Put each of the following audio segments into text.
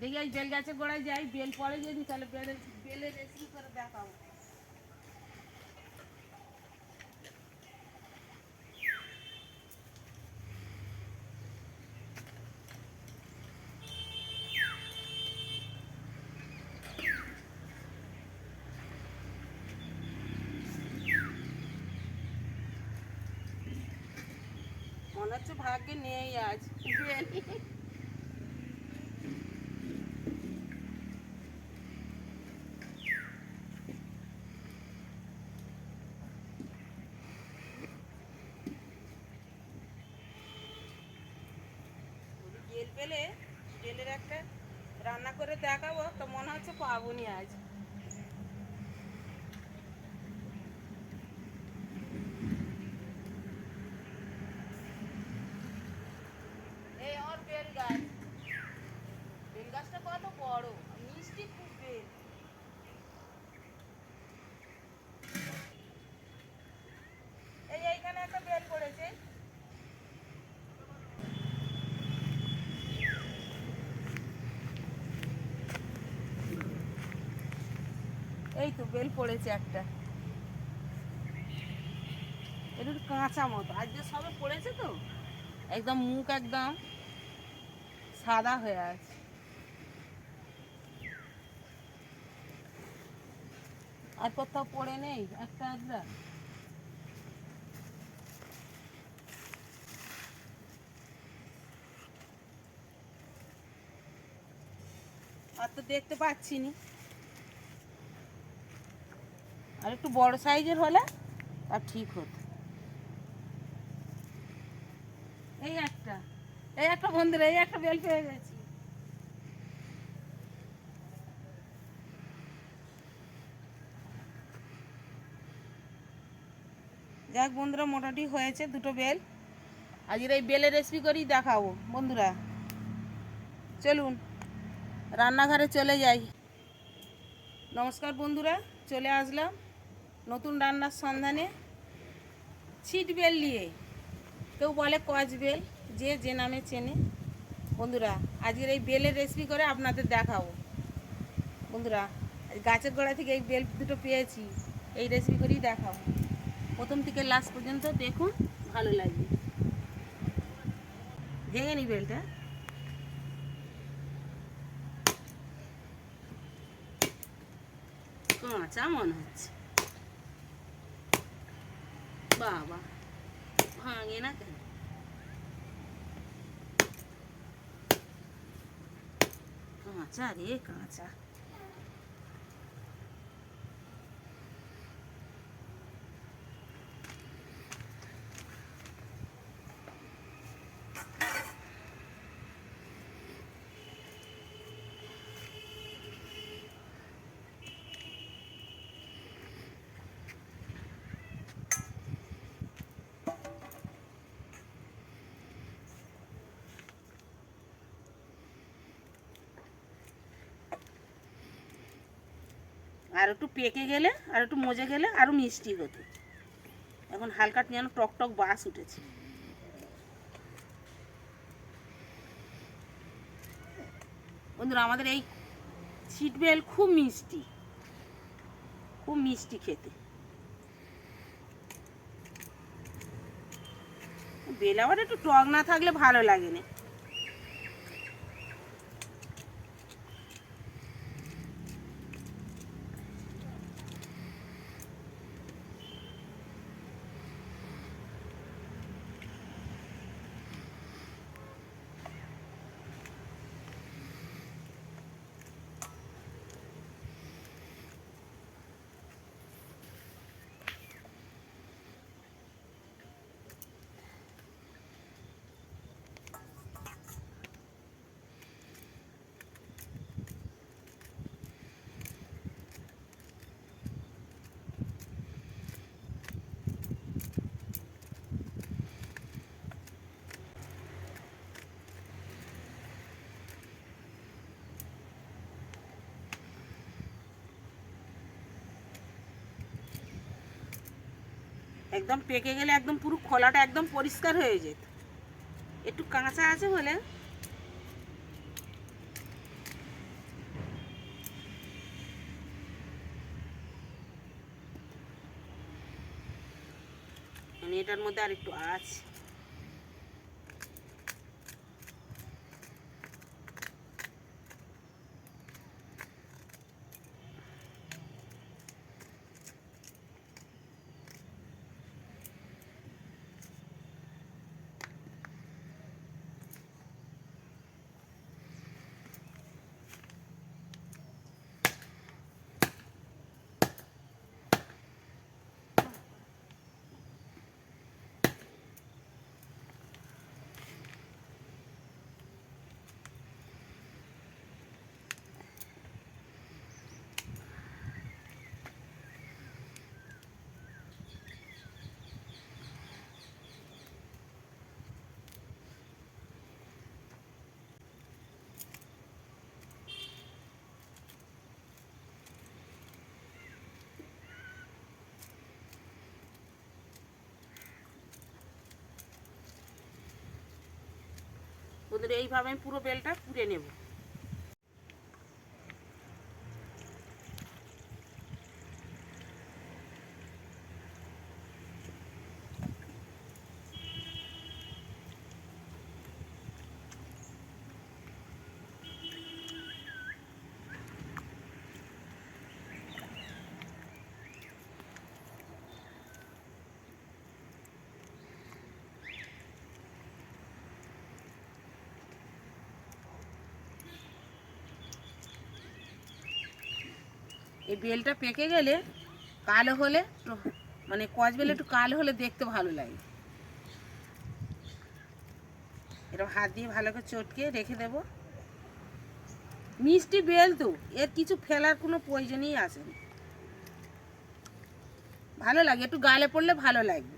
দেখি এই বেল গাছের গোড়ায় যাই, বেল পড়ে যদি তাহলে বেলের বেলের রেসিপি করে দেখাও। মনে হচ্ছে ভাগ্যে নেই আজ বেল বেল পেলে বেলের একটা রান্না করে দেখাবো তো মনে হচ্ছে পাবনি আজ এই আমার বেল গাছ বেল গাছটা কত বড় মিষ্টি খুব বেল এই এইখানে একটা বেল পড়েছে এই তো বেল পড়েছে একটা। কাঁচা মতো। আজ যে সবে পড়েছে তো, একদম মুখ একদম সাদা হয়ে আছে। আর কোথাও পড়ে নেই? একটা আধরা আর তো দেখতে পাচ্ছি নি। আর একটু বড় সাইজের হলে আর ঠিক হতো। এই একটা এই একটা বন্ধুরা এই একটা বেল পেয়ে গেছি। যাক বন্ধুরা, মোটামুটি হয়েছে দুটো বেল। আজকের এই বেলের রেসিপি করেই দেখাবো বন্ধুরা। চলুন, রান্নাঘরে চলে যাই। নমস্কার বন্ধুরা, চলে আসলাম। নতুন রান্নার সন্ধানে ছিট বেল নিয়ে। কেউ বলে কচ বেল, যে যে নামে চেনে। বন্ধুরা, আজকের এই বেলের রেসিপি করে আপনাদের দেখাবো। বন্ধুরা গাছের গোড়া থেকে এই বেল দুটো পেয়েছি, এই রেসিপি করেই দেখাবো। প্রথম থেকে লাস্ট পর্যন্ত দেখুন, ভালো লাগবে। ভেঙে নি বেলটা। কাঁচা মনে হচ্ছে। বাবা ভাঙে না কেন কাঁচা রে কাঁচা আর একটু পেকে গেলে, আর একটু মজে গেলে আরও মিষ্টি হতো। এখন হালকা যেন টক টক বাস উঠেছে। বন্ধুরা, আমাদের এই ছিটবেল খুব মিষ্টি। খুব মিষ্টি খেতে। বেল আবার একটু টক না থাকলে ভালো লাগে না। একদম পেকে গেলে একদম পুরো খোলাটা একদম পরিষ্কার হয়ে যেত। একটু কাঁচা আছে বলে। মানে এটার মধ্যে আর একটু আছে বন্ধুরা এইভাবে আমি পুরো বেলটা পুড়ে নেব। এই বেলটা পেকে গেলে কালো হলে মানে কচ বেলে একটু কালো হলে দেখতে ভালো লাগে। এরকম হাত দিয়ে ভালো করে চটকে রেখে দেব। মিষ্টি বেল তো, এর কিছু ফেলার কোনো প্রয়োজনই আসে ভালো লাগে, একটু গালে পড়লে ভালো লাগবে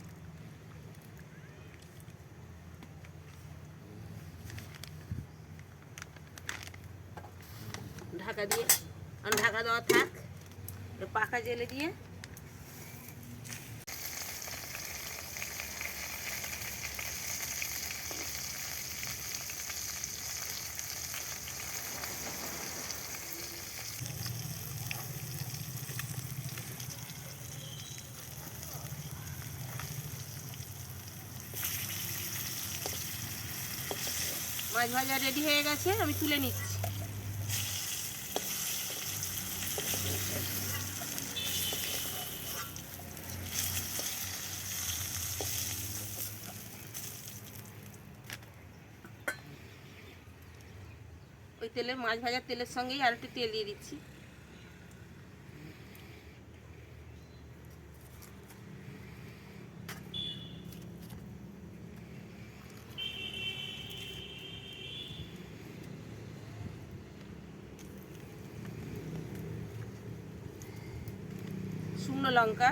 ঢাকা দিয়ে ঢাকা দেওয়া থাক। পাখা জেলে দিয়ে। মাছ ভাজা রেডি হয়ে গেছে আমি তুলে নিচ্ছি। তেলের, মাছ ভাজার তেলের সঙ্গেই আর একটু তেল দিয়ে দিচ্ছি। শুকনো লঙ্কা,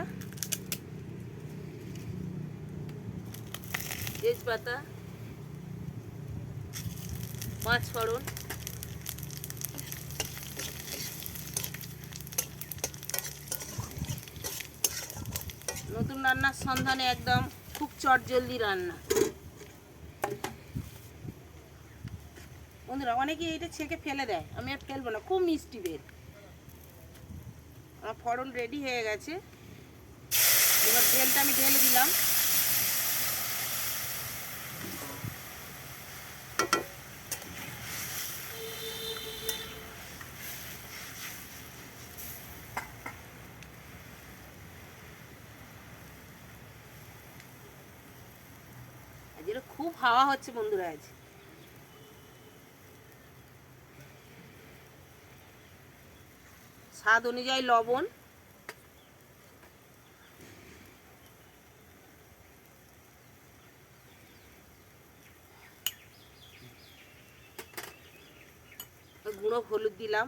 তেজপাতা পাঁচ ফোড়ন নতুন রান্নার সন্ধানে একদম খুব চটজলদি রান্না। বন্ধুরা, অনেকে এটা ছেঁকে ফেলে দেয়, আমি আর ফেলব না, খুব মিষ্টি বের। আমার ফড়ন রেডি হয়ে গেছে। এবার তেলটা আমি ঢেলে দিলাম আজ হাওয়া হচ্ছে বন্ধুরা আজ। স্বাদ অনুযায়ী লবণ। গুঁড়ো হলুদ দিলাম।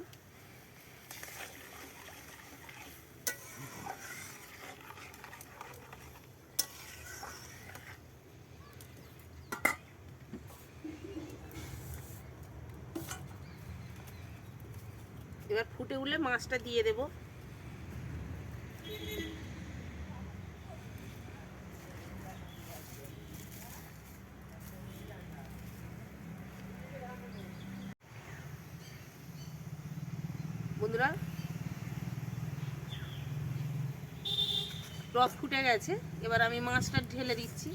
এবার ফুটে উঠলে মাছটা দিয়ে দেব। বন্ধুরা টক ফুটে গেছে। এবার আমি মাছটা ঢেলে দিচ্ছি।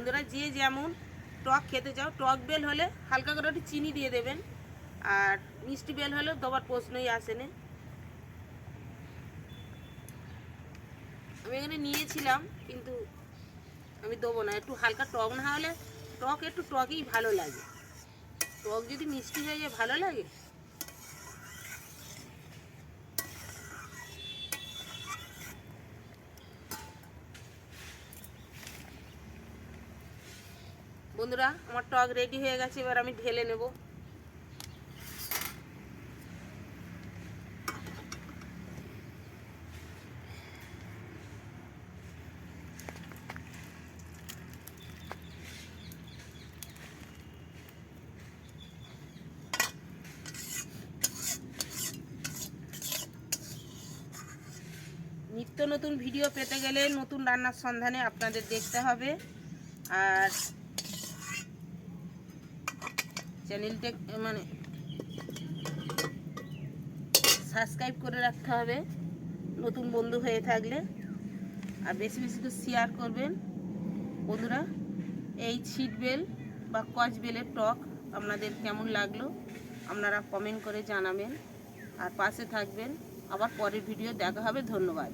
বন্ধুরা, যে যেমন টক খেতে চাও, টক বেল হলে হালকা করে একটু চিনি দিয়ে দেবেন। আর মিষ্টি বেল হলে দেওয়ার প্রশ্নই আসে না। আমি এখানে নিয়েছিলাম, কিন্তু আমি দেবো না। একটু হালকা টক না হলে টক একটু টকই ভালো লাগে। টক যদি মিষ্টি হয়ে যায়, ভালো লাগে? বন্ধুরা, আমার টক রেডি হয়ে গেছে, এবার আমি ঢেলে নেব। নিত্য নতুন ভিডিও পেতে গেলে নতুন রান্নার সন্ধানে আপনাদের দেখতে হবে। আর চ্যানেলটা মানে সাবস্ক্রাইব করে রাখতে হবে। নতুন বন্ধু হয়ে থাকলে। আর বেশি বেশি করে শেয়ার করবেন। বন্ধুরা, এই ছিট বেল বা কচ বেলের টক আপনাদের কেমন লাগল, আপনারা কমেন্ট করে জানাবেন। আর পাশে থাকবেন। আবার পরের ভিডিও দেখা হবে। ধন্যবাদ।